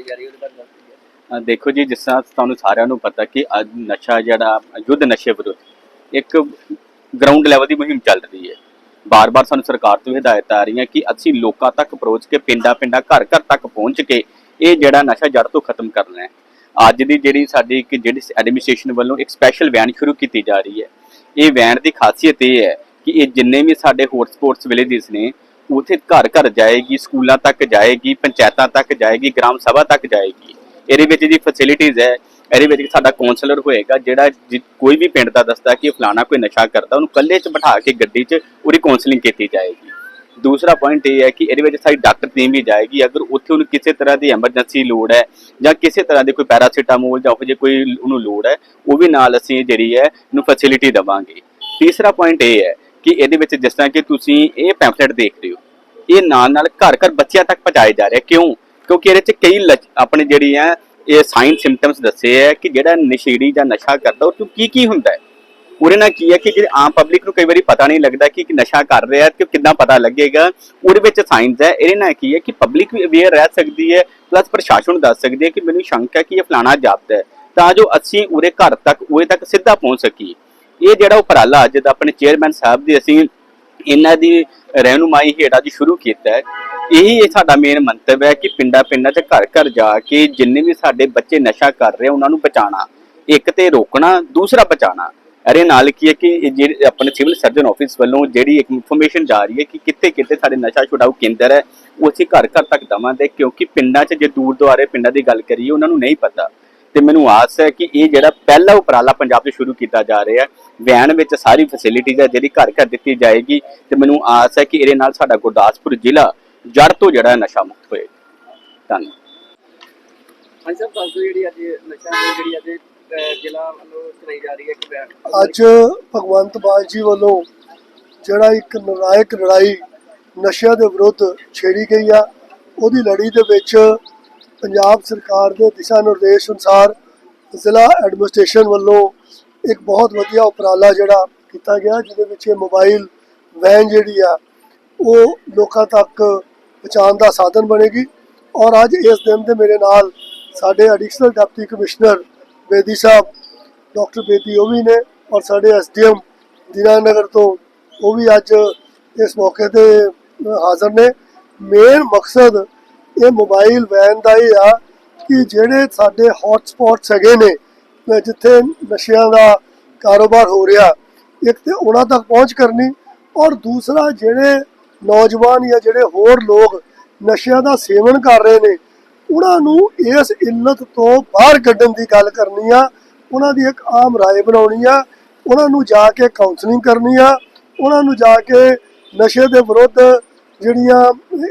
ਚਲਾਈ ਜਾ ਰਹੀ ਉਹਦੇ ਬਾਰੇ ਦੱਸੋ ਦੇਖੋ ਜੀ, ਜਿਸ ਤਰ੍ਹਾਂ ਤੁਹਾਨੂੰ ਸਾਰਿਆਂ ਨੂੰ ਪਤਾ ਕਿ ਅੱਜ ਨਸ਼ਾ ਜਿਹੜਾ, ਯੁੱਧ ਨਸ਼ੇ ਵਿਰੁੱਧ ਇੱਕ ਗਰਾਊਂਡ ਲੈਵਲ ਦੀ ਮੁਹਿੰਮ ਚੱਲ ਰਹੀ ਹੈ। ਬਾਰ-ਬਾਰ ਸਾਨੂੰ ਸਰਕਾਰ ਤੋਂ ਹਦਾਇਤਾਂ ਆ ਰਹੀਆਂ ਕਿ ਅਸੀਂ ਲੋਕਾਂ ਤੱਕ ਅਪਰੋਚ ਕੇ, ਪਿੰਡਾਂ-ਪਿੰਡਾਂ, ਘਰ-ਘਰ ਤੱਕ ਪਹੁੰਚ ਕੇ ਇਹ ਜਿਹੜਾ ਨਸ਼ਾ ਜੜ ਤੋਂ ਖਤਮ ਕਰਨਾ ਹੈ। ਅੱਜ ਦੀ ਜਿਹੜੀ ਸਾਡੀ ਇੱਕ ਜਿਹੜੀ ਐਡਮਿਨਿਸਟ੍ਰੇਸ਼ਨ ਵੱਲੋਂ ਇੱਕ ਸਪੈਸ਼ਲ ਵੈਨ ਸ਼ੁਰੂ ਕੀਤੀ ਜਾ ਰਹੀ ਹੈ। ਇਹ ਵੈਨ ਦੀ ਖਾਸੀਅਤ ਇਹ ਹੈ ਕਿ ਇਹ ਜਿੰਨੇ ਵੀ ਸਾਡੇ ਹੌਟਸਪੌਟਸ ਵਿਲੇजेस ਨੇ ਉਥੇ ਘਰ ਘਰ ਜਾਏਗੀ, ਸਕੂਲਾਂ ਤੱਕ ਜਾਏਗੀ, ਪੰਚਾਇਤਾਂ ਤੱਕ ਜਾਏਗੀ, ਗ੍ਰਾਮ ਸਭਾ ਤੱਕ ਜਾਏਗੀ। ਇਹਦੇ ਵਿੱਚ ਜੀ ਫੈਸਿਲਿਟੀਆਂ ਹੈ, ਇਹਦੇ ਵਿੱਚ ਸਾਡਾ ਕਾਉਂਸਲਰ ਹੋਏਗਾ, ਜਿਹੜਾ ਜਿ- ਕੋਈ ਵੀ ਪਿੰਡ ਦਾ ਦੱਸਦਾ ਕਿ ਫਲਾਣਾ ਕੋਈ ਨਸ਼ਾ ਕਰਦਾ, ਉਹਨੂੰ ਕੱਲੇ 'ਚ ਬਿਠਾ ਕੇ ਗੱਡੀ 'ਚ ਉਹਦੀ ਕਾਉਂਸਲਿੰਗ ਕੀਤੀ ਜਾਏਗੀ। ਦੂਸਰਾ ਪੁਆਇੰਟ ਇਹ ਹੈ ਕਿ ਇਹਦੇ ਵਿੱਚ ਸਾਡੀ ਡਾਕਟਰ ਟੀਮ ਵੀ ਜਾਏਗੀ, ਅਗਰ ਉੱਥੇ ਉਹਨੂੰ ਕਿਸੇ ਤਰ੍ਹਾਂ ਦੀ ਐਮਰਜੈਂਸੀ ਲੋੜ ਹੈ ਜਾਂ ਕਿਸੇ ਤਰ੍ਹਾਂ ਦੀ ਕੋਈ ਪੈਰਾਸੀਟਾਮੋਲ ਜਾਂ ਉਹ ਜੇ ਕੋਈ ਉਹਨੂੰ ਲੋੜ ਹੈ, ਉਹ ਵੀ ਨਾਲ ਅਸੀਂ ਜਿਹੜੀ ਹੈ, ਇਹਨੂੰ ਫੈਸਿਲਿਟੀ ਦੇਵਾਂਗੇ। ਤੀਸਰਾ ਪੁਆਇੰਟ ਇਹ ਹੈ ਕਿ ਇਹਦੇ ਵਿੱਚ ਜਿਸ ਤਰ੍ਹਾਂ ਕਿ ਤੁਸੀਂ ਇਹ ਪੈਂਫਲੇਟ ਦੇਖ ਰਹੇ ਹੋ, ਇਹ ਨਾਲ ਨਾਲ ਘਰ ਘਰ ਬੱਚਿਆਂ ਤੱਕ ਪਹੁੰਚਾਏ ਜਾ ਰਿਹਾ ਕਿਉਂ? ਕਿਉਂਕਿ ਇਹਦੇ ਚ ਕਈ ਆਪਣੇ ਜਿਹੜੀ ਆ, ਇਹ ਸਾਈਨ ਸਿੰਪਟਮਸ ਦੱਸੇ ਹੈ ਕਿ ਜਿਹੜਾ ਨਸ਼ੇੜੀ ਜਾਂ ਨਸ਼ਾ ਕਰਦਾ, ਉਹ ਕੀ ਕੀ ਹੁੰਦਾ ਹੈ? ਉਹਦੇ ਨਾਲ ਕੀ ਹੈ ਕਿ ਜਿਹੜੇ ਆਮ ਪਬਲਿਕ ਨੂੰ ਕਈ ਵਾਰੀ ਪਤਾ ਨਹੀਂ ਲੱਗਦਾ ਕਿ ਨਸ਼ਾ ਕਰ ਰਿਹਾ ਹੈ ਕਿੱਦਾਂ ਪਤਾ ਲੱਗੇਗਾ। ਉਹਦੇ ਵਿੱਚ ਸਾਇੰਸ ਹੈ, ਇਹਦੇ ਨਾਲ ਕੀ ਹੈ ਕਿ ਪਬਲਿਕ ਵੀ ਅਵੇਅਰ ਰਹਿ ਸਕਦੀ ਹੈ ਪਲੱਸ ਪ੍ਰਸ਼ਾਸਨ ਨੂੰ ਦੱਸ ਸਕਦੀ ਹੈ ਕਿ ਮੈਨੂੰ ਸ਼ੰਕਾ ਹੈ ਕਿ ਇਹ ਫਲਾਣਾ ਜਾਪਦਾ ਹੈ। ਤਾਂ ਜੋ ਅਸੀਂ ਉਹਦੇ ਘਰ ਤੱਕ ਉਹਦੇ ਤੱਕ ਸਿੱਧਾ ਪਹੁੰਚ ਸਕੀਏ। ਇਹ ਜਿਹੜਾ ਉਪਰਾਲਾ ਅੱਜ ਦਾ ਆਪਣੇ ਚੇਅਰਮੈਨ ਸਾਹਿਬ ਦੀ ਅਸੀਂ ਇਹਨਾਂ ਦੀ ਰਹਿਨੁਮਾਈ ਹੇਠ ਅੱਜ ਸ਼ੁਰੂ ਕੀਤਾ ਹੈ। ਇਹੀ ਇਹ ਸਾਡਾ ਮੇਨ ਮੰਤਵ ਹੈ ਕਿ ਪਿੰਡਾਂ ਪਿੰਡਾਂ 'ਚ ਘਰ ਘਰ ਜਾ ਕੇ ਜਿੰਨੇ ਵੀ ਸਾਡੇ ਬੱਚੇ ਨਸ਼ਾ ਕਰ ਰਹੇ ਉਹਨਾਂ ਨੂੰ ਬਚਾਉਣਾ। ਇੱਕ ਤੇ ਰੋਕਣਾ, ਦੂਸਰਾ ਬਚਾਉਣਾ। ਇਹਦੇ ਨਾਲ ਕੀ ਹੈ ਕਿ ਇਹ ਜਿਹੜੇ ਆਪਣੇ ਸਿਵਲ ਸਰਜਨ ਆਫਿਸ ਵੱਲੋਂ ਜਿਹੜੀ ਇੱਕ ਇਨਫੋਰਮੇਸ਼ਨ ਜਾ ਰਹੀ ਹੈ ਕਿ ਕਿੱਥੇ ਕਿੱਥੇ ਸਾਡੇ ਨਸ਼ਾ ਛੁਡਾਊ ਕੇਂਦਰ ਹੈ, ਉਹ ਅਸੀਂ ਘਰ ਘਰ ਤੱਕ ਦਵਾਂਗੇ, ਕਿਉਂਕਿ ਪਿੰਡਾਂ 'ਚ ਜੇ ਦੂਰ ਦੁਆਰੇ ਪਿੰਡਾਂ ਦੀ ਗੱਲ ਕਰੀਏ, ਉਹਨਾਂ ਨੂੰ ਨਹੀਂ ਪਤਾ। ਤੇ ਮੈਨੂੰ ਆਸ ਹੈ ਕਿ ਇਹ ਜਿਹੜਾ ਪਹਿਲਾ ਉਪਰਾਲਾ ਪੰਜਾਬ 'ਚ ਸ਼ੁਰੂ ਕੀਤਾ ਜਾ ਰਿਹਾ ਹੈ ਵੈਨ ਵਿੱਚ ਸਾਰੀ ਫੈਸਿਲਿਟੀਜ਼ ਹੈ ਜਿਹੜੀ ਘਰ ਘਰ ਦਿੱਤੀ ਜਾਏਗੀ ਤੇ ਮੈਨੂੰ ਆਸ ਹੈ ਕਿ ਇਹਦੇ ਨਾਲ ਸਾਡਾ ਗੁਰਦਾਸਪੁਰ ਜ਼ਿਲ੍ਹਾ ਜੜ ਤੋਂ ਜਿਹੜਾ ਨਸ਼ਾ ਮੁਕਤ ਹੋਏਗਾ ਧੰਨਵਾਦ। ਹਾਂਜੀ ਦੱਸ ਦਿਓ ਜਿਹੜੀ ਅੱਜ ਨਸ਼ਾ ਜਿਹੜੀ ਅੱਜ ਜ਼ਿਲ੍ਹਾ ਵੱਲੋਂ ਚਲਾਈ ਜਾ ਰਹੀ ਹੈ ਕਿ ਅੱਜ ਭਗਵੰਤ ਮਾਨ ਜੀ ਵੱਲੋਂ ਜਿਹੜਾ ਇੱਕ ਨਿਰਣਾਇਕ ਲੜਾਈ ਨਸ਼ਿਆਂ ਦੇ ਵਿਰੁੱਧ ਛੇੜੀ ਗਈ ਆ ਉਹਦੀ ਲੜੀ ਦੇ ਵਿੱਚ ਪੰਜਾਬ ਸਰਕਾਰ ਦੇ ਦਿਸ਼ਾ ਨਿਰਦੇਸ਼ ਅਨੁਸਾਰ ਜ਼ਿਲ੍ਹਾ ਐਡਮਿਨਿਸਟ੍ਰੇਸ਼ਨ ਵੱਲੋਂ ਇੱਕ ਬਹੁਤ ਵਧੀਆ ਉਪਰਾਲਾ ਜਿਹੜਾ ਕੀਤਾ ਗਿਆ, ਜਿਹਦੇ ਵਿੱਚ ਇਹ ਮੋਬਾਈਲ ਵੈਨ ਜਿਹੜੀ ਆ, ਉਹ ਲੋਕਾਂ ਤੱਕ ਪਹੁੰਚਾਉਣ ਦਾ ਸਾਧਨ ਬਣੇਗੀ। ਔਰ ਅੱਜ ਇਸ ਦਿਨ ਦੇ ਮੇਰੇ ਨਾਲ ਸਾਡੇ additional deputy commissioner Bedi Sahib doctor Bedi ਉਹ ਵੀ ਨੇ ਔਰ ਸਾਡੇ ਐਸਡੀਐਮ ਦੀਨਾਨਗਰ ਤੋਂ ਉਹ ਵੀ ਅੱਜ ਇਸ ਮੌਕੇ ਤੇ ਹਾਜ਼ਰ ਨੇ। ਮੇਨ ਮਕਸਦ ਇਹ ਮੋਬਾਈਲ ਵੈਨ ਦਾ ਇਹ ਆ ਕਿ ਜਿਹੜੇ ਸਾਡੇ ਹੌਟ ਸਪੌਟਸ ਹੈਗੇ ਨੇ ਅ, ਜਿੱਥੇ ਨਸ਼ਿਆਂ ਦਾ ਕਾਰੋਬਾਰ ਹੋ ਰਿਹਾ ਇੱਕ ਤੇ ਉਹਨਾਂ ਤੱਕ ਪਹੁੰਚ ਕਰਨੀ ਔਰ ਦੂਸਰਾ ਜਿਹੜੇ ਨੌਜਵਾਨ ਜਾਂ ਜਿਹੜੇ ਹੋਰ ਲੋਕ ਨਸ਼ਿਆਂ ਦਾ ਸੇਵਨ ਕਰ ਰਹੇ ਨੇ ਉਹਨਾਂ ਨੂੰ ਇਸ ਇੱਲਤ ਤੋਂ ਬਾਹਰ ਕੱਢਣ ਦੀ ਗੱਲ ਕਰਨੀ ਆ ਉਹਨਾਂ ਦੀ ਇੱਕ ਆਮ رائے ਬਣਾਉਣੀ ਆ ਉਹਨਾਂ ਨੂੰ ਜਾ ਕੇ ਕਾਉਂਸਲਿੰਗ ਕਰਨੀ ਆ ਉਹਨਾਂ ਨੂੰ ਜਾ ਕੇ ਨਸ਼ੇ ਦੇ ਵਿਰੁੱਧ ਜਿਹੜੀਆਂ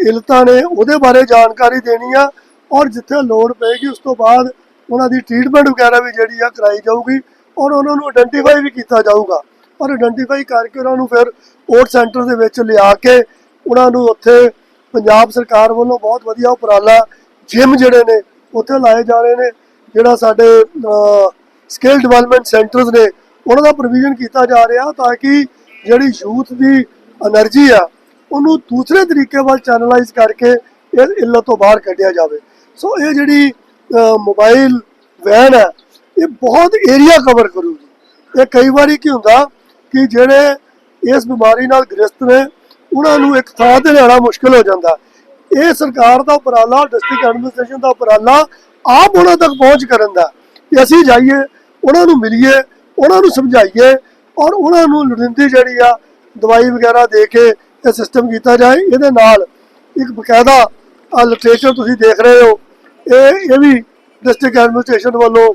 ਇਲਤਾਂ ਨੇ ਉਹਦੇ ਬਾਰੇ ਜਾਣਕਾਰੀ ਦੇਣੀ ਆ ਔਰ ਜਿੱਥੇ ਲੋੜ ਪਏਗੀ ਉਸ ਤੋਂ ਬਾਅਦ ਉਹਨਾਂ ਦੀ ਟ੍ਰੀਟਮੈਂਟ ਵਗੈਰਾ ਵੀ ਜਿਹੜੀ ਆ ਕਰਾਈ ਜਾਊਗੀ ਔਰ ਉਹਨਾਂ ਨੂੰ ਆਇਡੈਂਟੀਫਾਈ ਵੀ ਕੀਤਾ ਜਾਊਗਾ। ਔਰ ਆਇਡੈਂਟੀਫਾਈ ਕਰਕੇ ਉਹਨਾਂ ਨੂੰ ਫਿਰ ਕੋਰਟ ਸੈਂਟਰ ਦੇ ਵਿੱਚ ਲਿਆ ਕੇ ਉਹਨਾਂ ਨੂੰ ਉੱਥੇ ਪੰਜਾਬ ਸਰਕਾਰ ਵੱਲੋਂ ਬਹੁਤ ਵਧੀਆ ਉਪਰਾਲਾ ਜਿਮ ਜਿਹੜੇ ਨੇ ਉੱਥੇ ਲਾਏ ਜਾ ਰਹੇ ਨੇ, ਜਿਹੜਾ ਸਾਡੇ ਸਕਿੱਲ ਡਿਵੈਲਪਮੈਂਟ ਸੈਂਟਰਸ ਨੇ, ਉਹਨਾਂ ਦਾ ਪ੍ਰੋਵੀਜ਼ਨ ਕੀਤਾ ਜਾ ਰਿਹਾ ਤਾਂ ਕਿ ਜਿਹੜੀ ਯੂਥ ਦੀ એનર્ਜੀ ਆ ਉਹਨੂੰ ਦੂਸਰੇ ਤਰੀਕੇ ਵੱਲ ਚੈਨਲਾਈਜ਼ ਕਰਕੇ ਇਹ ਇੱਲਤ ਤੋਂ ਬਾਹਰ ਕੱਢਿਆ ਜਾਵੇ। ਸੋ ਇਹ ਜਿਹੜੀ ਮੋਬਾਈਲ ਵੈਨ ਹੈ, ਇਹ ਬਹੁਤ ਏਰੀਆ ਕਵਰ ਕਰੂਗੀ। ਇਹ ਕਈ ਵਾਰੀ ਕੀ ਹੁੰਦਾ ਕਿ ਜਿਹੜੇ ਇਸ ਬਿਮਾਰੀ ਨਾਲ ਗ੍ਰਸਤ ਨੇ, ਉਹਨਾਂ ਨੂੰ ਇੱਕ ਥਾਂ ਤੇ ਲੈਣਾ ਮੁਸ਼ਕਲ ਹੋ ਜਾਂਦਾ। ਇਹ ਸਰਕਾਰ ਦਾ ਉਪਰਾਲਾ ਡਿਸਟ੍ਰਿਕਟ ਐਡਮਿਨਿਸਟ੍ਰੇਸ਼ਨ ਦਾ ਉਪਰਾਲਾ ਆਪ ਉਹਨਾਂ ਤੱਕ ਪਹੁੰਚ ਕਰਨ ਦਾ। ਕਿ ਅਸੀਂ ਜਾਈਏ, ਉਹਨਾਂ ਨੂੰ ਮਿਲੀਏ, ਉਹਨਾਂ ਨੂੰ ਸਮਝਾਈਏ ਔਰ ਉਹਨਾਂ ਨੂੰ ਲੋੜੀਂਦੀ ਜਿਹੜੀ ਆ ਦਵਾਈ ਵਗੈਰਾ ਦੇ ਕੇ ਇਹ ਸਿਸਟਮ ਕੀਤਾ ਜਾਏ, ਇਹਦੇ ਨਾਲ ਇੱਕ ਬਕਾਇਦਾ ਆ ਲਿਟਰੇਚਰ ਤੁਸੀਂ ਦੇਖ ਰਹੇ ਹੋ। ਇਹ ਇਹ ਵੀ ਡਿਸਟ੍ਰਿਕਟ ਐਡਮਿਨਿਸਟ੍ਰੇਸ਼ਨ ਵੱਲੋਂ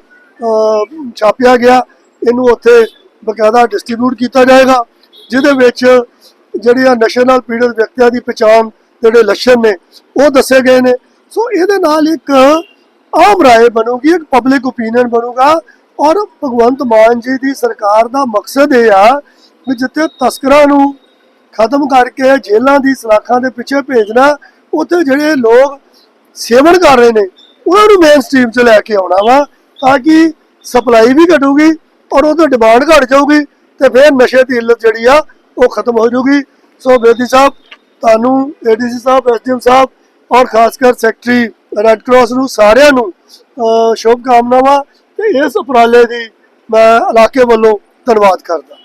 ਛਾਪਿਆ ਗਿਆ। ਇਹਨੂੰ ਉੱਥੇ ਬਕਾਇਦਾ ਡਿਸਟ੍ਰੀਬਿਊਟ ਕੀਤਾ ਜਾਏਗਾ, ਜਿਹਦੇ ਵਿੱਚ ਜਿਹੜੀਆਂ ਨਸ਼ੇ ਨਾਲ ਪੀੜਤ ਵਿਅਕਤੀਆਂ ਦੀ ਪਛਾਣ ਜਿਹੜੇ ਲੱਛਣ ਨੇ, ਉਹ ਦੱਸੇ ਗਏ ਨੇ। ਸੋ ਇਹਦੇ ਨਾਲ ਇੱਕ ਆਮ ਰਾਏ ਬਣੂਗੀ, ਇੱਕ ਪਬਲਿਕ ਓਪੀਨੀਅਨ ਬਣੂਗਾ ਔਰ ਭਗਵੰਤ ਮਾਨ ਜੀ ਦੀ ਸਰਕਾਰ ਦਾ ਮਕਸਦ ਇਹ ਆ ਵੀ ਜਿੱਥੇ ਤਸਕਰਾਂ ਨੂੰ ਖਤਮ ਕਰਕੇ ਜੇਲ੍ਹਾਂ ਦੀ ਸਲਾਖਾਂ ਦੇ ਪਿੱਛੇ ਭੇਜਣਾ, ਉੱਥੇ ਜਿਹੜੇ ਲੋਕ ਸੇਵਨ ਕਰ ਰਹੇ ਨੇ, ਉਹਨਾਂ ਨੂੰ ਮੇਨ ਸਟ੍ਰੀਮ 'ਚ ਲੈ ਕੇ ਆਉਣਾ ਵਾ, ਤਾਂ ਕਿ ਸਪਲਾਈ ਵੀ ਘਟੂਗੀ ਔਰ ਉਹਦੀ ਡਿਮਾਂਡ ਘਟ ਜਾਊਗੀ ਤੇ ਫਿਰ ਨਸ਼ੇ ਦੀ ਇੱਲਤ ਜਿਹੜੀ ਆ, ਉਹ ਖਤਮ ਹੋ ਜਾਊਗੀ। ਸੋ ਬੇਦੀ ਸਾਹਿਬ, ਤੁਹਾਨੂੰ ਏਡੀਸੀ ਸਾਹਿਬ ਐਸਡੀਐਮ ਸਾਹਿਬ ਔਰ ਖਾਸ ਕਰ ਸੈਕਟਰੀ ਰੈੱਡ ਕਰਾਸ ਨੂੰ ਸਾਰਿਆਂ ਨੂੰ, ਅਹ ਸ਼ੁਭ ਕਾਮਨਾਵਾਂ ਤੇ ਇਸ ਉਪਰਾਲੇ ਦੀ ਮੈਂ ਇਲਾਕੇ ਵੱਲੋਂ ਧੰਨਵਾਦ ਕਰਦਾ।